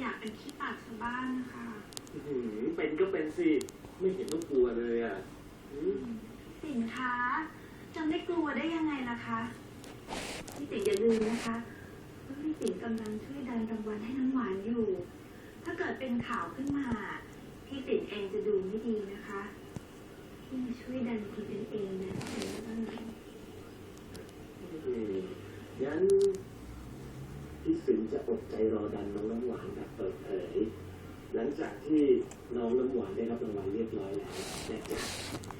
อยากเป็นขี้ปากชาวบ้านนะคะอื้อหือเป็นก็เป็นสิ ไม่เห็นต้องกลัวเลยอะอืมสินค้าจะไม่กลัวได้ยังไงล่ะคะพี่ติ๋งอย่าลืมนะคะว่าพี่ติ๋งกำลังช่วยดันรางวัลให้น้ำหวานอยู่ ถ้าเกิดเป็นข่าวขึ้นมาพี่ติ๋งเองจะดูไม่ดีนะคะที่มาช่วยดันคนเป็นเองนะเออบ้างไหมอืมงั้นพี่สิงห์จะ อดใจรอดันน้องน้ำหวานแบบเปิดเผยหลังจากที่น้องน้ำหวานได้รับรางวัลเรียบร้อยแล้วนะครับ